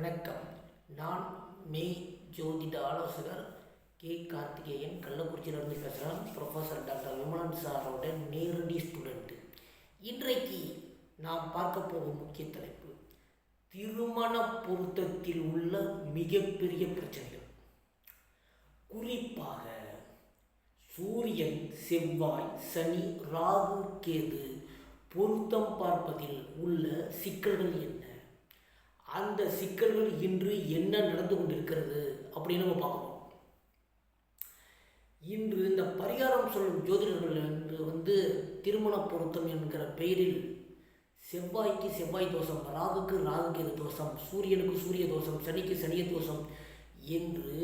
வணக்கம். நான் மெய் ஜோதிட ஆலோசகர் கே. கார்த்திகேயன். கள்ளக்குறிச்சியிலிருந்து பேசுகிறேன் ப்ரொஃபஸர் டாக்டர் விமலன் சாரோட நேரடி ஸ்டூடெண்ட்டு இன்றைக்கு நாம் பார்க்க போகும் முக்கிய தலைப்பு திருமண பொருத்தத்தில் உள்ள மிகப்பெரிய பிரச்சனைகள். குறிப்பாக சூரியன் செவ்வாய் சனி ராகு கேது பொருத்தம் பார்ப்பதில் உள்ள சிக்கல்கள் என்ன? அந்த சிக்கல்கள் இன்று என்ன நடந்து கொண்டிருக்கிறது அப்படின்னு நம்ம பார்க்கணும். இன்று இந்த பரிகாரம் சொல்லும் ஜோதிடர்கள் என்று வந்து திருமண பொருத்தம் என்கிற பெயரில் செவ்வாய்க்கு செவ்வாய் தோஷம் ராகுக்கு ராகு தோஷம் சூரியனுக்கு சூரிய தோஷம் சனிக்கு சனிய தோஷம் என்று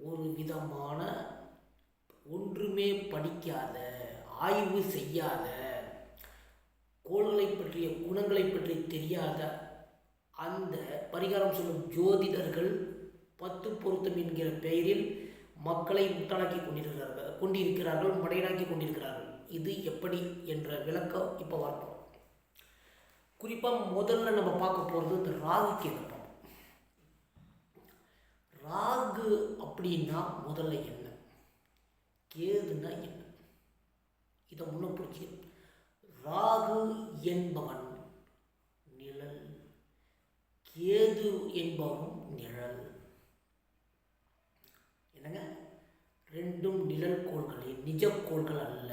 ஒரு விதமான ஒன்றுமே படிக்காத ஆய்வு செய்யாத கோள்களை பற்றிய குணங்களை பற்றி தெரியாத அந்த பரிகாரம் சொல்லும் ஜோதிடர்கள் பத்து பொருத்தம் என்கிற பெயரில் மக்களை முட்டாளாக்கி கொண்டிருக்கிறார்கள் கொண்டிருக்கிறார்கள் மடையனாக்கி கொண்டிருக்கிறார்கள். இது எப்படி என்ற விளக்கம் இப்போ பார்ப்போம். குறிப்பாக முதல்ல நம்ம பார்க்க போகிறது இந்த ராகு கேது ராகு அப்படின்னா முதல்ல என்ன? கேதுன்னா என்ன? இதை முன்ன புரிஞ்சுக்கணும். ராகு என்பவன் கேது என்பவரும் நிழல். என்னங்க? ரெண்டும் நிழல் கோள்களே நிஜ கோள்கள் அல்ல.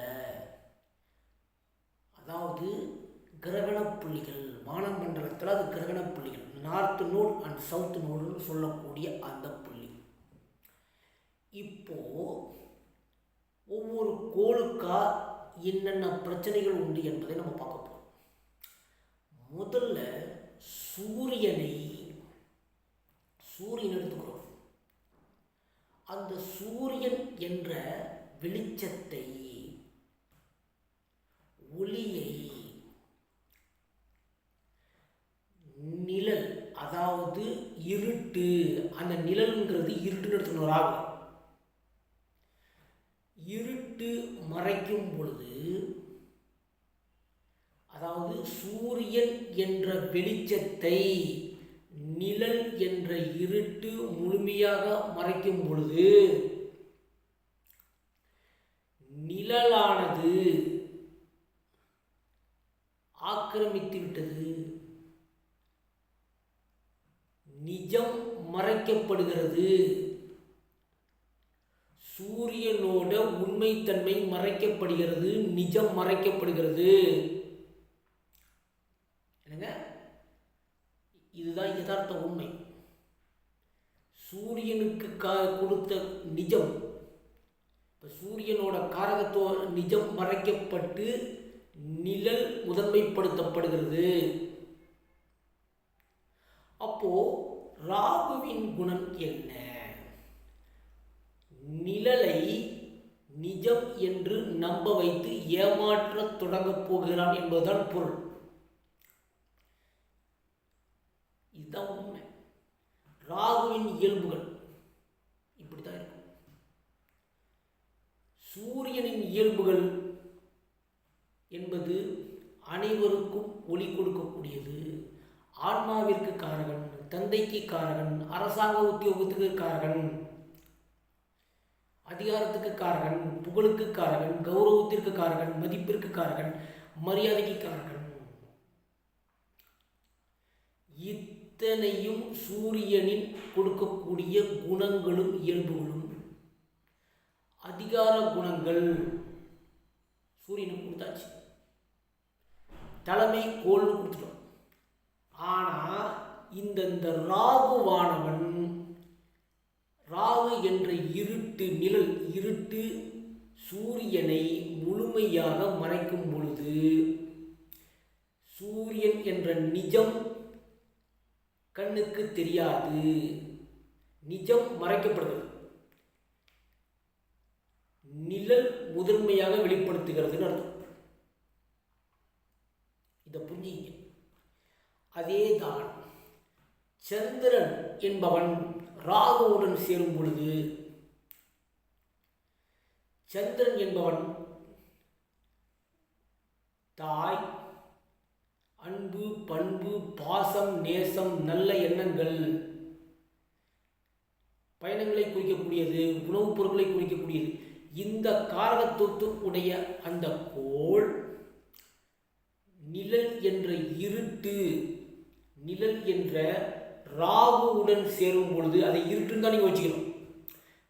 அதாவது கிரகண புள்ளிகள் வானமண்டலத்தில் அது கிரகண புள்ளிகள். நார்த் நூல் அண்ட் சவுத் நோடுன்னு சொல்லக்கூடிய அந்த புள்ளி. இப்போ ஒவ்வொரு கோளுக்கா என்னென்ன பிரச்சனைகள் உண்டு என்பதை நம்ம பார்க்க போகிறோம் முதல்ல சூரியனை சூரியன் எடுத்துக்கிறோம். அந்த சூரியன் என்ற வெளிச்சத்தை ஒளியை நிழல் அதாவது இருட்டு அந்த நிழல்ங்கிறது இருட்டுன்னு எடுத்துக்கணும் ராகம் இருட்டு மறைக்கும் பொழுது சூரியன் என்ற வெளிச்சத்தை நிழல் என்ற இருட்டு முழுமையாக மறைக்கும் பொழுது நிழலானது ஆக்கிரமித்து விட்டது. நிஜம் மறைக்கப்படுகிறது. சூரியனோட உண்மைத்தன்மை மறைக்கப்படுகிறது நிஜம் மறைக்கப்படுகிறது என்னங்க இதுதான் யதார்த்த உண்மை. சூரியனுக்கு கா கொடுத்த நிஜம். இப்போ சூரியனோட காரகத்துவ நிஜம் மறைக்கப்பட்டு நிழல் முதன்மைப்படுத்தப்படுகிறது. அப்போ ராகுவின் குணம் என்ன? நிழலை நிஜம் என்று நம்ப வைத்து ஏமாற்றத் தொடங்கப் போகிறான் என்பதுதான் பொருள் இதுதான் உண்மை ராகுவின் இயல்புகள் இப்படித்தான் இருக்கும். சூரியனின் இயல்புகள் என்பது அனைவருக்கும் ஒளி கொடுக்கக்கூடியது. ஆன்மாவிற்கு காரகன் தந்தைக்கு காரகன் அரசாங்க உத்தியோகத்துக்கு காரகன் அதிகாரத்துக்கு காரகன் புகழுக்கு காரகன் கௌரவத்திற்கு காரகன் மதிப்பிற்கு காரகன் மரியாதைக்கு காரகன். இத்தனையும் சூரியனின் கொடுக்கக்கூடிய குணங்களும் இயல்புகளும். அதிகார குணங்கள். சூரியனுக்கு கொடுத்தாச்சு. தலைமை கோல்னு கொடுத்துட்டோம். ஆனால் இந்த இந்த ராகுவானவன் ராகு என்ற இருட்டு நிழல் இருட்டு சூரியனை முழுமையாக மறைக்கும் பொழுது சூரியன் என்ற நிஜம் கண்ணுக்கு தெரியாது. நிஜம் மறைக்கப்படுகிறது. நிழல் முதன்மையாக வெளிப்படுத்துகிறதுன்னு அர்த்தம். இதை புரிஞ்சுங்க அதேதான் சந்திரன் என்பவன் ராகுவுடன் சேரும் பொழுது சந்திரன் என்பவன் தாய் அன்பு பண்பு பாசம் நேசம் நல்ல எண்ணங்கள். பயணங்களை குறிக்கக்கூடியது உணவுப் பொருட்களை குறிக்கக்கூடியது. இந்த காரகத்துவத்து உடைய அந்த கோள் நிழல் என்ற இருட்டு நிழல் என்ற ராகுவுடன் சேரும் பொழுது அதை இருட்டுன்னு தான் நீங்கள் வச்சுக்கணும்.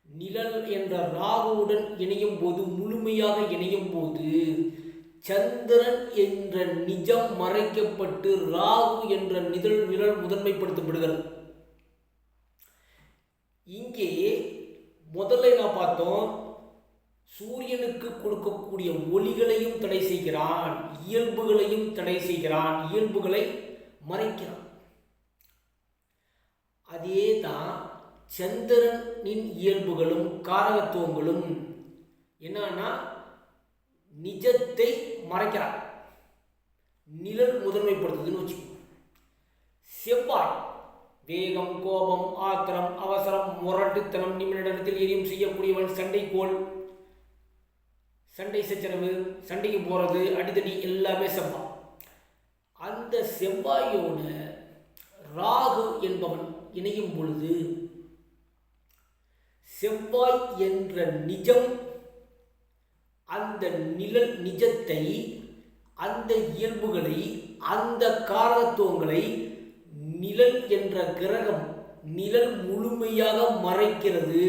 நிழல் என்ற ராகுவுடன் இணையும் போது முழுமையாக இணையும் போது சந்திரன் என்ற நிஜம் மறைக்கப்பட்டு ராகு என்ற நிதழ் நிழல் முதன்மைப்படுத்தப்படுகிறது. இங்கே முதல்ல நான் பார்த்தோம்? சூரியனுக்கு கொடுக்கக்கூடிய ஒளிகளையும் தடை செய்கிறான் இயல்புகளையும் தடை செய்கிறான் இயல்புகளை மறைக்கிறான். அதே தான் சந்திரனின் இயல்புகளும் காரகத்துவங்களும் என்னன்னா நிஜத்தை மறைக்கிறான் நிழல் முதன்மைப்படுத்துதுன்னு வச்சுக்கோங்க. செவ்வாய் வேகம் கோபம் ஆத்திரம் அவசரம் முரட்டுத்தனம் நிமிடத்தில் எரியும் செய்யக்கூடியவன் சண்டை கோல் சண்டை சச்சரவு சண்டைக்கு போகிறது அடிதடி எல்லாமே செவ்வாய். அந்த செவ்வாயோட ராகு என்பவன் இணையும் பொழுது செவ்வாய் என்ற நிஜம் அந்த நிழல் நிஜத்தை அந்த இயல்புகளை அந்த காரத்துவங்களை நிழல் என்ற கிரகம் நிழல் முழுமையாக மறைக்கிறது.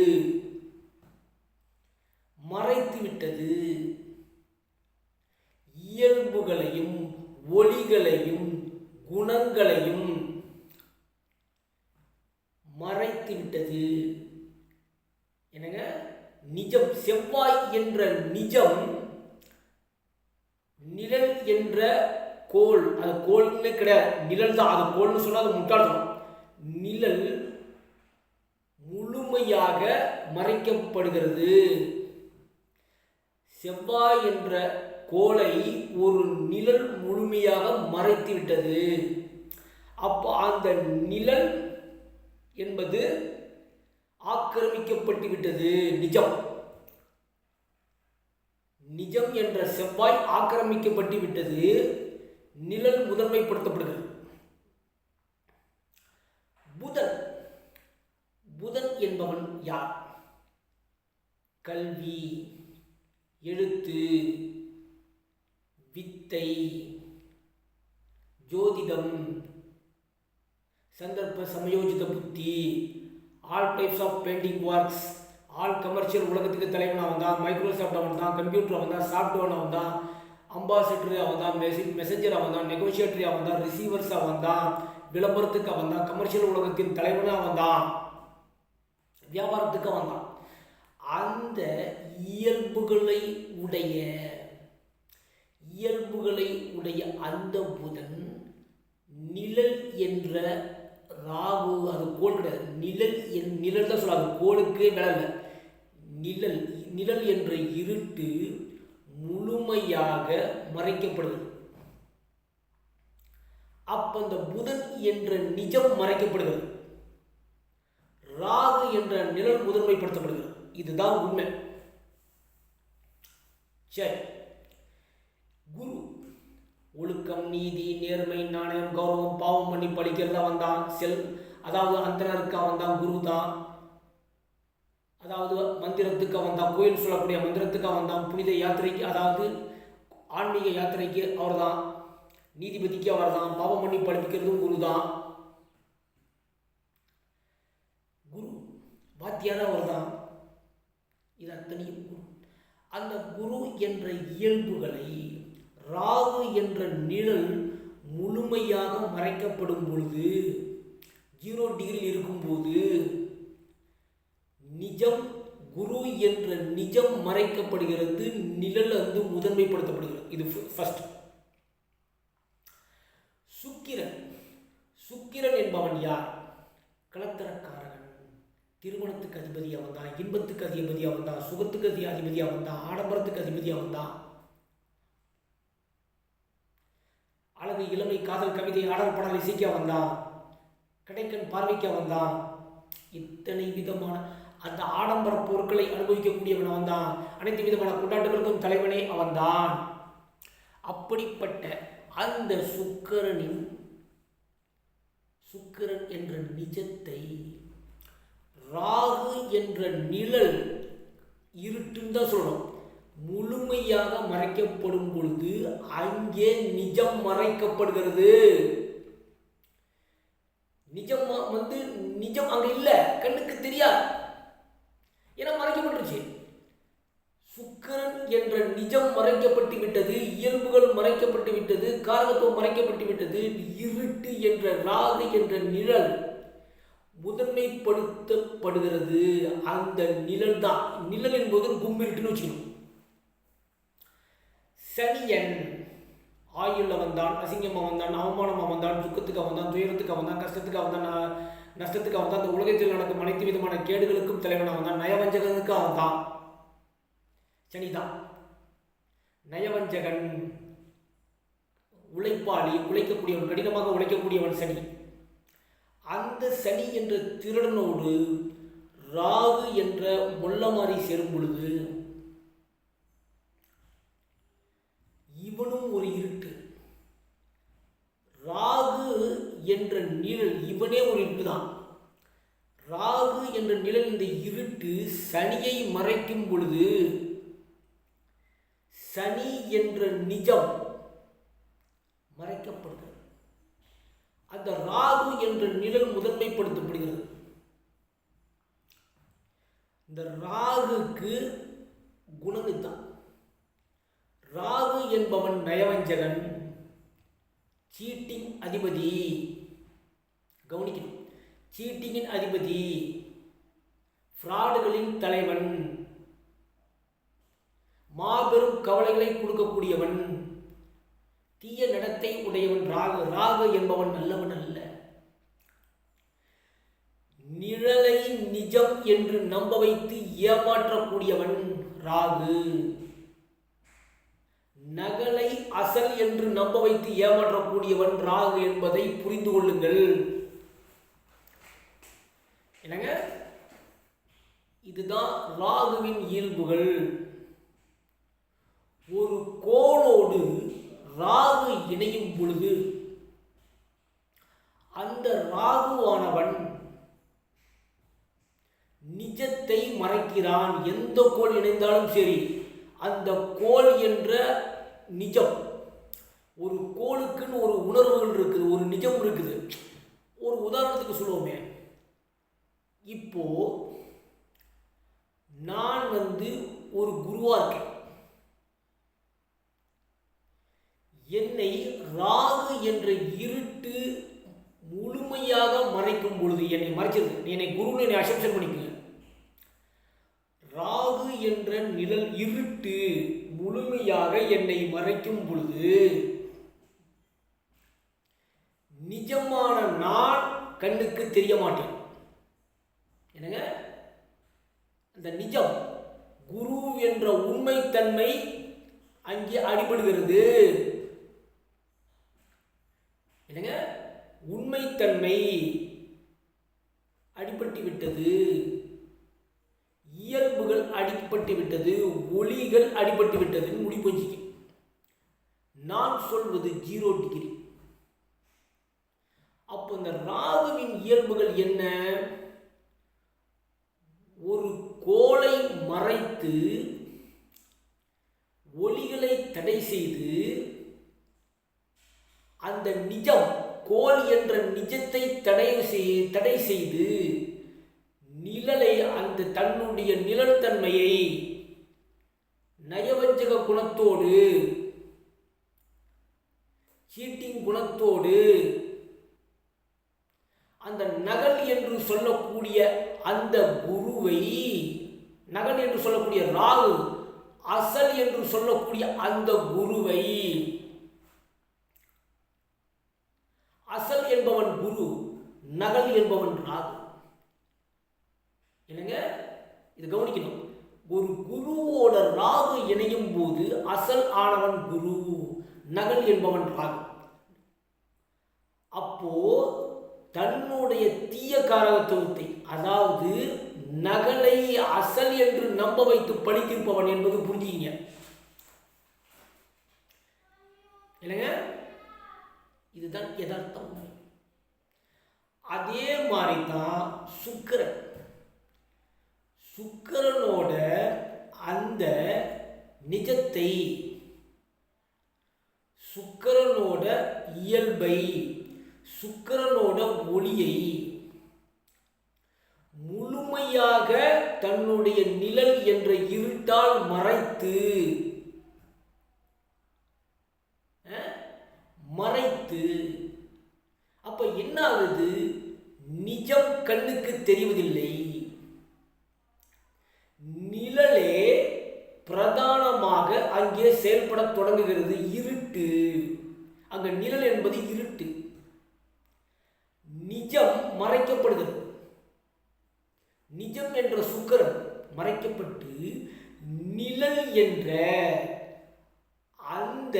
மறைத்து விட்டது. இயல்புகளையும் ஒளிகளையும் குணங்களையும் மறைத்து விட்டது. என்னங்க? நிஜம் செவ்வாய் என்ற நிஜம் நிழல் என்ற கோள். அது கோல்னு கிடையாது. நிழல் தான். அது கோல்னு சொன்னால் அது முட்டாள்தான் நிழல் முழுமையாக மறைக்கப்படுகிறது. செவ்வாய் என்ற கோலை ஒரு நிழல் முழுமையாக மறைத்து விட்டது அப்போ அந்த நிழல் என்பது ஆக்கிரமிக்கப்பட்டு விட்டது நிஜம். நிஜம் என்ற செவ்வாய் ஆக்கிரமிக்கப்பட்டு விட்டது நிழல் முதன்மைப்படுத்தப்படுகிறது. புதன். புதன் என்பவன் யார்? கல்வி எழுத்து வித்தை ஜோதிடம் சந்தர்ப்ப சமயோஜித புத்தி all types of painting works all commercial உலகத்துக்கு தலைவன் அவன் தான் மைக்ரோசாஃப்ட் அவன் தான் கம்ப்யூட்டர் அவன் தான் சாஃப்ட்வேர் அவன் தான் அம்பாசிடர் அவன் தான் மெசி மெசஞ்சர் அவன் தான் நெகோசியேட்டரி அவன் தான் ரிசீவர்ஸ் அவன் தான் விளம்பரத்துக்கு அவன் தான் கமர்ஷியல் உலகத்தின் தலைவனே அவன் தான் வியாபாரத்துக்கு அவன் தான் அந்த இயல்புகளை உடைய இயல்புகளை உடைய அந்த புதன் நிழல் என்ற ராகு அது கோல் கிடையாது. நிழல் என் நிழல் தான் சொல்லுவாங்க. கோளுக்கே விளங்க நிழல் நிழல் என்ற இருட்டு முழுமையாக மறைக்கப்படுது அப்போ அந்த புதன் என்ற நிஜம் மறைக்கப்படுகிறது. ராகு என்ற நிழல் முதன்மைப்படுத்தப்படுகிறது. இதுதான் உண்மை. சரி. ஒழுக்கம் நீதி நேர்மை நாணயம் கௌரவம் பாவம் பண்ணி படிக்கிறதா வந்தான் செல் அதாவது அந்தனருக்கு அவன் தான் குரு தான் அதாவது மந்திரத்துக்கு அவன் தான் கோயில் சொல்லக்கூடிய மந்திரத்துக்கு அவன் தான் புனித யாத்திரைக்கு அதாவது ஆன்மீக யாத்திரைக்கு அவர் தான் நீதிபதிக்கு அவர் தான் பாவம் பண்ணி படிப்பிக்கிறதும் குரு தான் குரு வாத்தியார் அவர் தான் இது அத்தனையும் குரு. அந்த குரு என்ற இயல்புகளை ராகு என்ற நிழல் முழுமையாக மறைக்கப்படும் பொழுது ஜீரோ டிகிரியில் இருக்கும்போது நிஜம் குரு என்ற நிஜம் மறைக்கப்படுகிறது நிழல் வந்து முதன்மைப்படுத்தப்படுகிறது. இது ஃபர்ஸ்ட் சுக்கிரன். சுக்கிரன் என்பவன் யார்? கலத்தரக்காரன் திருமணத்துக்கு அதிபதி அவன் தான் இன்பத்துக்கு அதிபதி அவன் தான் சுகத்துக்கு அதி அதிபதி அவன் தான் ஆடம்பரத்துக்கு அதிபதி அவன் தான். அழகு இளமை காதல் கவிதை ஆடல் பாடல் இசைக்க வந்தான். கிடைக்கன் பார்வைக்க வந்தான். இத்தனை விதமான அந்த ஆடம்பர பொருட்களை அனுபவிக்கக்கூடியவன் அவன்தான். அனைத்து விதமான கொண்டாட்டங்களுக்கும் தலைவனே அவன்தான். அப்படிப்பட்ட அந்த சுக்கிரனின் சுக்கிரன் என்ற நிஜத்தை ராகு என்ற நிழல் இருட்டுன்னு தான் சொல்லணும். முழுமையாக மறைக்கப்படும் பொழுது அங்கே நிஜம் மறைக்கப்படுகிறது. நிஜம் வந்து நிஜம் அங்க இல்ல கண்ணுக்கு தெரியாது. ஏன்னா மறைக்கப்பட்டுருச்சு. சுக்கரன் என்ற நிஜம் மறைக்கப்பட்டு விட்டது இயல்புகள் மறைக்கப்பட்டு விட்டது காரகத்துவம் மறைக்கப்பட்டு விட்டது இருட்டு என்ற ராகு என்ற நிழல் முதன்மைப்படுத்தப்படுகிறது. அந்த நிழல் தான் நிழல் என்பது கும்மிருட்டுன்னு வச்சுக்கணும். சனியன். ஆயுள்ல வந்தான் அசிங்கமாக வந்தான் அவமானமாக வந்தான் துக்கத்துக்கு வந்தான் துயரத்துக்கு வந்தான் கஷ்டத்துக்கு வந்தான் ந- நஷ்டத்துக்கு வந்தான் அந்த உலகத்தில் நடக்கும் அனைத்து விதமான கேடுகளுக்கும் தலைவனாக வந்தான் நயவஞ்சகனுக்கு வந்தான் சனிதான். நயவஞ்சகன். உழைப்பாளி உழைக்கக்கூடியவன் கடினமாக உழைக்கக்கூடியவன் சனி. அந்த சனி என்ற திருடனோடு ராகு என்ற முள்ளமாரி சேரும் பொழுது இவனும் ஒரு இருட்டு ராகு என்ற நிழல் இவனே ஒரு இருட்டு தான் ராகு என்ற நிழல் இந்த இருட்டு சனியை மறைக்கும் பொழுது சனி என்ற நிஜம் மறைக்கப்படுகிறது. அந்த ராகு என்ற நிழல் முதன்மைப்படுத்தப்படுகிறது. இந்த ராகுக்கு குணமித்தான். தான் ராகு என்பவன் நயவஞ்சகன் சீட்டிங் அதிபதி. கவனிக்கணும். சீட்டிங்கின் அதிபதி ஃப்ராடுகளின் தலைவன் மாபெரும் கவலைகளை கொடுக்கக்கூடியவன் தீய நடத்தை உடையவன் ராகு ராகு என்பவன் நல்லவன் அல்ல. நிழலை நிஜம் என்று நம்ப வைத்து ஏமாற்றக்கூடியவன் ராகு. நகலை அசல் என்று நம்ப வைத்து ஏமாற்றக்கூடியவன் ராகு என்பதை புரிந்து கொள்ளுங்கள் என்னங்க இதுதான் ராகுவின் இயல்புகள். ஒரு கோளோடு ராகு இணையும் பொழுது அந்த ராகுவானவன் நிஜத்தை மறைக்கிறான். எந்த கோள் இணைந்தாலும் சரி அந்த கோள் என்ற நிஜம். ஒரு கோளுக்குன்னு ஒரு உணர்வுகள் இருக்குது ஒரு நிஜம் இருக்குது. ஒரு உதாரணத்துக்கு சொல்லுவோமே. இப்போது நான் வந்து ஒரு குருவா இருக்கேன். என்னை ராகு என்ற இருட்டு முழுமையாக மறைக்கும் பொழுது என்னை மறைச்சிருது என்னை குருன்னு என்னை அசம்சன் பண்ணிக்கங்க. ராகு என்ற நிழல் இருட்டு முழுமையாக என்னை மறைக்கும் பொழுது நிஜமான நான் கண்ணுக்கு தெரிய மாட்டேன். என்னங்க? அந்த நிஜம். குரு என்ற உண்மைத்தன்மை அங்கே அடிபடுகிறது. என்னங்க? உண்மைத்தன்மை அடிபட்டு விட்டது இயல்புகள் அடிபட்டு விட்டது ஒளிகள் அடிபட்டு விட்டதுன்னு முடிவு நான் சொல்வது ஜீரோ டிகிரி அப்போ இந்த ராகுவின் இயல்புகள் என்ன? கோலை கோளை மறைத்து ஒளிகளை தடை செய்து அந்த நிஜம் கோல் என்ற நிஜத்தை தடை செய் தடை செய்து நிழலை அந்த தன்னுடைய நிழல்தன்மையை நயவஞ்சக குணத்தோடு சீட்டிங் குணத்தோடு அந்த நகல் என்று சொல்லக்கூடிய அந்த குருவை நகன் என்று சொல்லக்கூடிய ராகு அசல் என்று சொல்லக்கூடிய அந்த குருவை. அசல் என்பவன் குரு நகல் என்பவன் ராகு. என்னங்க? இது கவனிக்கணும். ஒரு குருவோட ராகு இணையும் போது அசல் ஆனவன் குரு நகல் என்பவன் ராகு. அப்போ தன்னுடைய தீய காரகத்துவத்தை அதாவது நகலை அசல் என்று நம்ப வைத்து பழித்திருப்பவன் என்பது புரிஞ்சுங்க இல்லைங்க இதுதான் எதார்த்தம் அதே மாதிரி தான் சுக்கிரன். சுக்கிரனோட அந்த நிஜத்தை சுக்கிரனோட இயல்பை சுக்கிரனோட ஒளியை முழுமையாக தன்னுடைய நிழல் என்ற இருட்டால் மறைத்து மறைத்து. அப்ப என்ன ஆகுது நிஜம் கண்ணுக்கு தெரிவதில்லை. நிழலே பிரதானமாக அங்கே செயல்பட தொடங்குகிறது. இருட்டு. அங்க நிழல் என்பது இருட்டு நிஜம் மறைக்கப்படுகிறது நிஜம் என்ற சுக்கரன் மறைக்கப்பட்டு நிழல் என்ற அந்த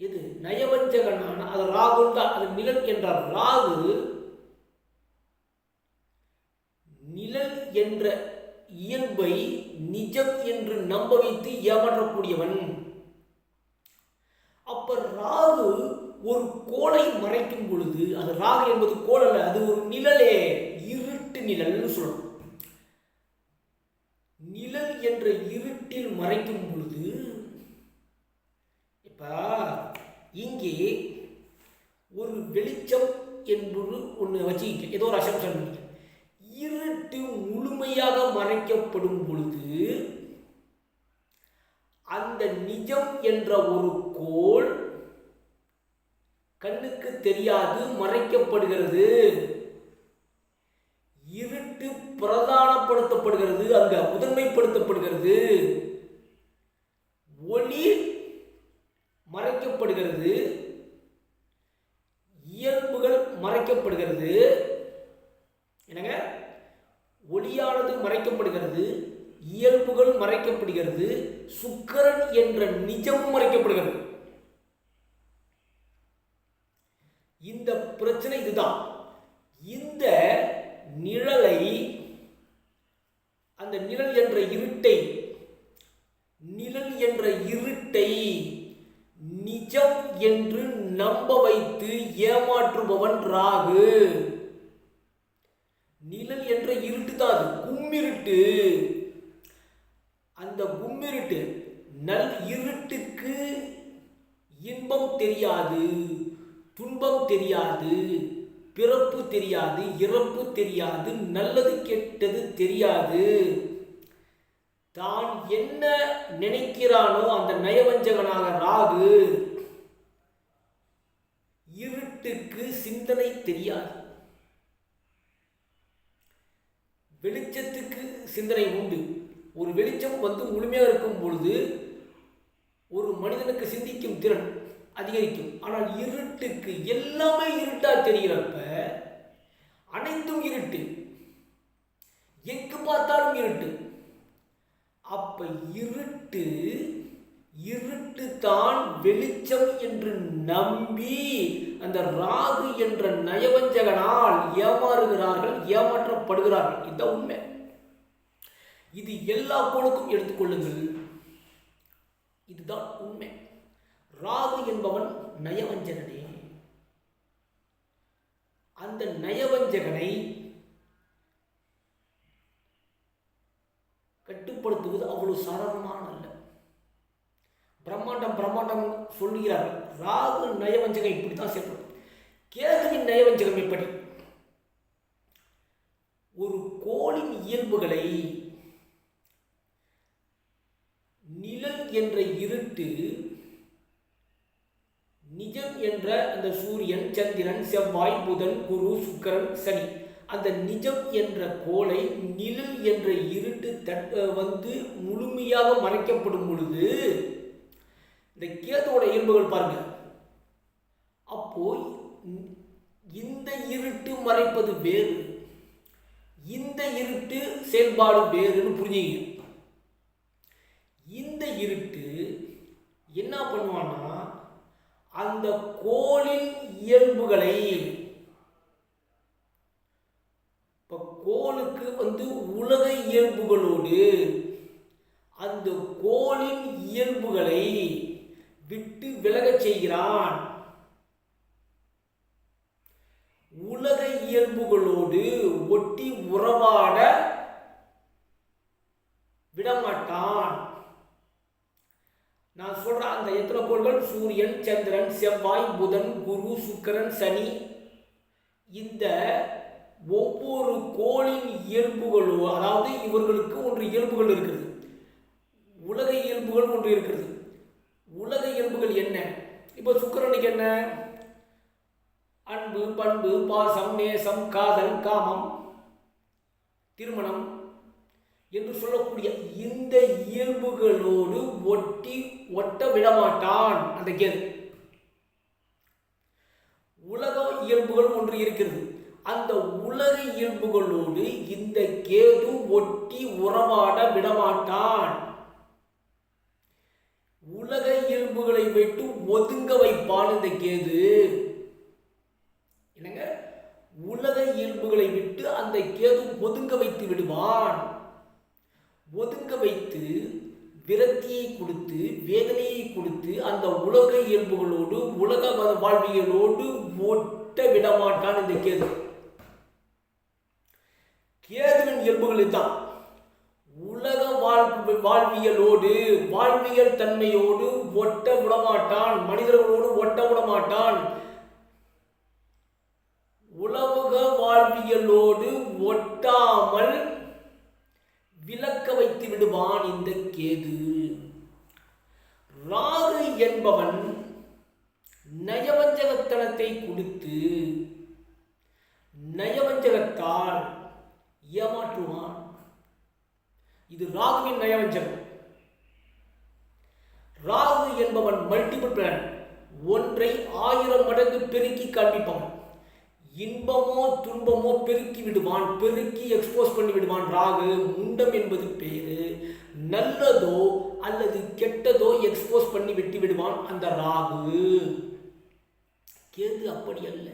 இது நயவஞ்சகனான அது ராகுல் தான் அது நிழல் என்ற ராகு நிழல் என்ற இயல்பை நிஜம் என்று நம்ப வைத்து ஏமாற்றக்கூடியவன். அப்ப ராகு ஒரு கோளை மறைக்கும் பொழுது அது ராகு என்பது கோள் அல்ல அது ஒரு நிழலே இருட்டு நிழல்னு சொல்லணும் என்ற இருட்டில் மறைக்கும் பொழுது இப்போ இங்கே ஒரு வெளிச்சம் என்பது ஒன்று வச்சுக்கிங்க ஏதோ ஒரு அசம்சன் பண்ணிக்க இருட்டு முழுமையாக மறைக்கப்படும் பொழுது அந்த நிஜம் என்ற ஒரு கோள் கண்ணுக்கு தெரியாது மறைக்கப்படுகிறது. பிரதானப்படுத்தப்படுகிறது அங்க முதன்மைப்படுத்தப்படுகிறது. ஒளி மறைக்கப்படுகிறது. இயல்புகள் மறைக்கப்படுகிறது. என்னங்க? ஒளியானது மறைக்கப்படுகிறது இயல்புகள் மறைக்கப்படுகிறது சுக்கரன் என்ற நிஜமும் மறைக்கப்படுகிறது. இந்த பிரச்சனை இதுதான். இந்த நிழலை அந்த நிழல் என்ற இருட்டை நிழல் என்ற இருட்டை நிஜம் என்று நம்ப வைத்து ஏமாற்றுபவன் ராகு. நிழல் என்ற இருட்டு தான் அது கும்மிருட்டு. அந்த கும்மிருட்டு நல் இருட்டுக்கு இன்பம் தெரியாது துன்பம் தெரியாது. பிறப்பு தெரியாது இறப்பு தெரியாது நல்லது கெட்டது தெரியாது. தான் என்ன நினைக்கிறானோ அந்த நயவஞ்சகனாக ராகு இருட்டுக்கு சிந்தனை தெரியாது. வெளிச்சத்துக்கு சிந்தனை உண்டு. ஒரு வெளிச்சம் வந்து முழுமையாக இருக்கும் பொழுது ஒரு மனிதனுக்கு சிந்திக்கும் திறன். அதிகரிக்கும். ஆனால் இருட்டுக்கு எல்லாமே இருட்டாக தெரிகிறப்ப அனைத்தும் இருட்டு. எங்கு பார்த்தாலும் இருட்டு. அப்ப இருட்டு இருட்டு தான் வெளிச்சம் என்று நம்பி அந்த ராகு என்ற நயவஞ்சகனால் ஏமாறுகிறார்கள் ஏமாற்றப்படுகிறார்கள். இதுதான் உண்மை. இது எல்லா கோளுக்கும் எடுத்துக்கொள்ளுங்கள் இதுதான் உண்மை. ராகு என்பவன் நயவஞ்சகனே. அந்த நயவஞ்சகனை கட்டுப்படுத்துவது அவ்வளவு சாதாரணமான அல்ல. பிரம்மாண்டம் பிரம்மாண்டம் சொல்லுகிறார்கள் ராகு நயவஞ்சகம் இப்படித்தான் செயல்படும். கேதுவின் நயவஞ்சகம் இப்படி ஒரு கோளின் இயல்புகளை நிழல் என்ற இருட்டு நிஜம் என்ற அந்த சூரியன் சந்திரன் செவ்வாய் புதன் குரு சுக்கரன் சனி. அந்த நிஜம் என்ற கோலை நிழல் என்ற இருட்டு தட் வந்து முழுமையாக மறைக்கப்படும் பொழுது இந்த கேதுவோட இயல்புகள் பாருங்க. அப்போ இந்த இருட்டு மறைப்பது வேறு இந்த இருட்டு செயல்பாடு வேறுன்னு புரிஞ்சுங்க. இந்த இருட்டு என்ன பண்ணுவான்னா அந்த கோளின் இயல்புகளை இப்போ கோளுக்கு வந்து உலக இயல்புகளோடு அந்த கோளின் இயல்புகளை விட்டு விலகச் செய்கிறான். உலக இயல்புகளோடு ஒட்டி உறவாட விடமாட்டான். நான் சொல்கிற அந்த எத்தனை கோள்கள்? சூரியன் சந்திரன் செவ்வாய் புதன் குரு சுக்கிரன் சனி. இந்த ஒவ்வொரு கோளின் இயல்புகளோ அதாவது இவர்களுக்கு ஒன்று இயல்புகள் இருக்கிறது உலக இயல்புகள் ஒன்று இருக்கிறது உலக இயல்புகள் என்ன? இப்போ சுக்கிரனுக்கு என்ன? அன்பு பண்பு பாசம் நேசம் காதல் காமம் திருமணம். என்று சொல்லக்கூடிய இந்த இயல்புகளோடு ஒட்டி ஒட்ட விடமாட்டான். அந்த கேது. உலக இயல்புகள் ஒன்று இருக்கிறது. அந்த உலக இயல்புகளோடு இந்த கேது ஒட்டி உறவாட விடமாட்டான். உலக இயல்புகளை விட்டு ஒதுங்க வைப்பான் இந்த கேது. என்னங்க? உலக இயல்புகளை விட்டு அந்த கேது ஒதுங்க வைத்து விடுவான். ஒதுங்க வைத்து விரக்தியை கொடுத்து வேதனையை கொடுத்து அந்த உலக இயல்புகளோடு உலக வாழ்வியலோடு ஒட்ட விடமாட்டான் இந்த கேது. கேதுவின் இயல்புகள் தான் உலக வாழ்வு வாழ்வியலோடு வாழ்வியல் தன்மையோடு ஒட்ட விடமாட்டான் மனிதர்களோடு ஒட்ட விடமாட்டான். உலக வாழ்வியலோடு ஒட்டாமல் விளக்க வைத்து விடுவான் இந்த கேது. ராகு என்பவன் நயவஞ்சகத்தனத்தை கொடுத்து நயவஞ்சகத்தால் ஏமாற்றுவான். இது ராகுவின் நயவஞ்சகம். ராகு என்பவன் மல்டிபிள் பிளான் ஒன்றை ஆயிரம் மடங்கு பெருக்கி காண்பிப்பவன். இன்பமோ துன்பமோ பெருக்கி விடுவான் பெருக்கி எக்ஸ்போஸ் பண்ணி விடுவான். ராகு முண்டம் என்பது பேரு. நல்லதோ அல்லது கெட்டதோ எக்ஸ்போஸ் பண்ணி விட்டு விடுவான் அந்த ராகு. கேது அப்படி அல்ல.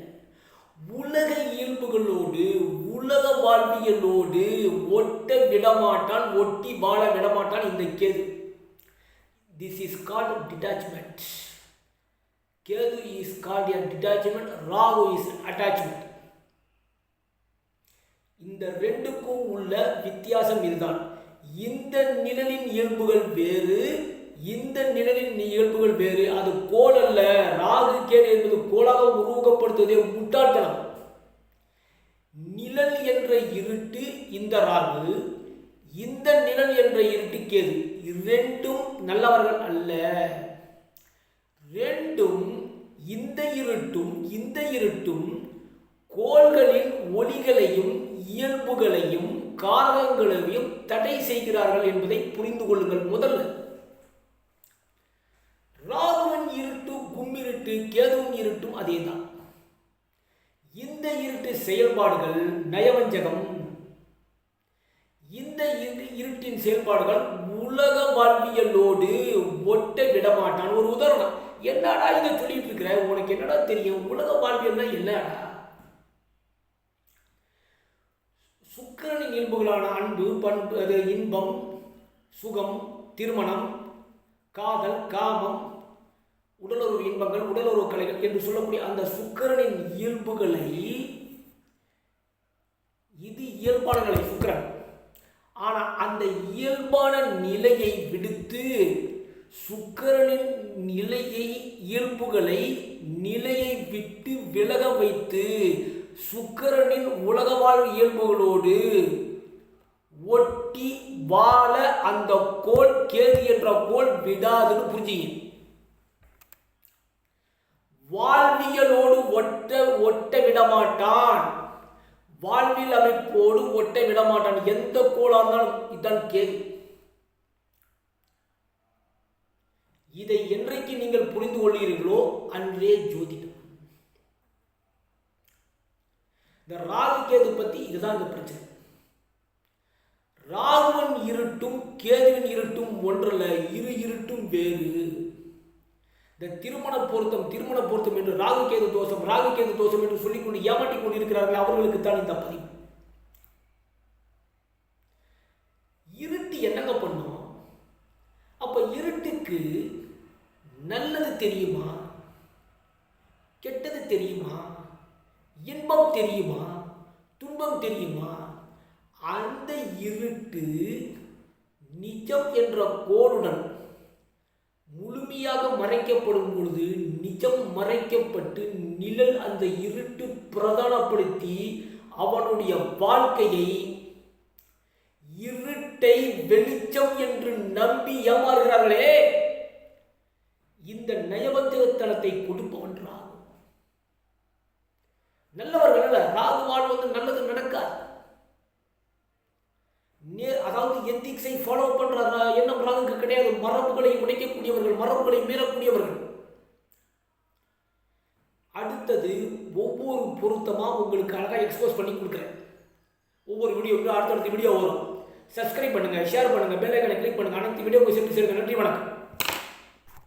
உலக இயல்புகளோடு உலக வாழ்வியலோடு ஒட்ட விடமாட்டான் ஒட்டி வாழ விடமாட்டான் இந்த Ketu. This is called detachment Ketu is called a detachment Rahu is attachment இந்த ரெண்டுக்கும் உள்ள வித்தியாசம் இதுதான். இந்த நிழலின் இயல்புகள் வேறு இந்த நிழலின் இயல்புகள் வேறு. அது கோல் அல்ல ராகு கேடு என்பது கோலாக உருவகப்படுத்துவதே முட்டாள்தனம். நிழல் என்ற இருட்டு இந்த ராகு இந்த நிழல் என்ற இருட்டு கேது. இரண்டும் நல்லவர்கள் அல்ல. ரெண்டும் இந்த இருட்டும் இந்த இருட்டும் கோள்களின் ஒளிகளையும் இயல்புகளையும் காரகங்களையும் தடை செய்கிறார்கள் என்பதை புரிந்து கொள்ளுங்கள் முதல்ல. ராகுவன் இருட்டு கும்மிருட்டு கேதுவன் இருட்டும் அதேதான். இந்த இருட்டு செயல்பாடுகள் நயவஞ்சகம். இந்த இருட்டின் செயல்பாடுகள் உலக வாழ்வியலோடு ஒட்ட விடமாட்டான். ஒரு உதாரணம் என்னடா இதை சொல்லிட்டு இருக்கிற? உனக்கு என்னடா தெரியும்? உலக வாழ்வியல்னா என்னடா? சுக்கிரனின் இயல்புகளான அன்பு பண்பு அது இன்பம் சுகம் திருமணம் காதல் காமம் உடலுறவு இன்பங்கள் உடலுறவு கலைகள் என்று சொல்லக்கூடிய அந்த சுக்கிரனின் இயல்புகளை இது இயல்பான நிலை சுக்கரன். ஆனால் அந்த இயல்பான நிலையை விடுத்து சுக்கிரனின் நிலையை இயல்புகளை நிலையை விட்டு விலக வைத்து சுக்கிரனின் உலகவாழ் இயல்புகளோடு ஒட்டி வாழ அந்த கோல் கேது என்ற கோல் விடாதுன்னு புரிஞ்சுங்க. வாழ்வியலோடு ஒட்ட ஒட்ட விடமாட்டான். வாழ்வியல் அமைப்போடு ஒட்ட விடமாட்டான். எந்த கோலாக இருந்தாலும் இதுதான் கேது. இதை என்றைக்கு நீங்கள் புரிந்து கொள்கிறீர்களோ அன்றே ஜோதிடம். இந்த ராகு கேது பத்தி இதுதான் இந்த பிரச்சனை. ராகுவன் இருட்டும் கேதுவின் இருட்டும் ஒன்றல்ல இரு இருட்டும் வேறு. இந்த திருமண பொருத்தம் திருமண பொருத்தம் என்று ராகு கேது தோஷம் ராகு கேது தோஷம் என்று சொல்லிக்கொண்டு ஏமாற்றிக் கொண்டிருக்கிறார்கள் அவர்களுக்கு தான் இந்த பதிவு. இருட்டு என்னங்க பண்ணும்? அப்ப இருட்டுக்கு நல்லது தெரியுமா? கெட்டது தெரியுமா? இன்பம் தெரியுமா? துன்பம் தெரியுமா? அந்த இருட்டு நிஜம் என்ற கோடுடன் முழுமையாக மறைக்கப்படும் பொழுது நிஜம் மறைக்கப்பட்டு நிழல் அந்த இருட்டு பிரதானப்படுத்தி அவனுடைய வாழ்க்கையை இருட்டை வெளிச்சம் என்று நம்பி ஏமாறுகிறார்களே. இந்த நயவஞ்சகத்தனத்தை கொடுப்பவன் ராகு நல்லவர்கள் அல்ல ராகு வாழ்வது நல்லது நடக்காது. அதாவது எத்திக்ஸை ஃபாலோ பண்ற எண்ணம் ராகுக்கு கிடையாது. மரபுகளை உடைக்கக்கூடியவர்கள் மரபுகளை மீறக்கூடியவர்கள். அடுத்தது ஒவ்வொரு பொருத்தமா உங்களுக்கு அழகாக எக்ஸ்போஸ் பண்ணி கொடுக்குறேன். ஒவ்வொரு வீடியோ அடுத்தடுத்த வீடியோ வரும். சப்ஸ்கிரைப் பண்ணுங்க ஷேர் பண்ணுங்க பெல் ஐக்கனை கிளிக் பண்ணுங்க. அனைத்து வீடியோ போய் சேர்த்து சேர்க்க நன்றி வணக்கம்.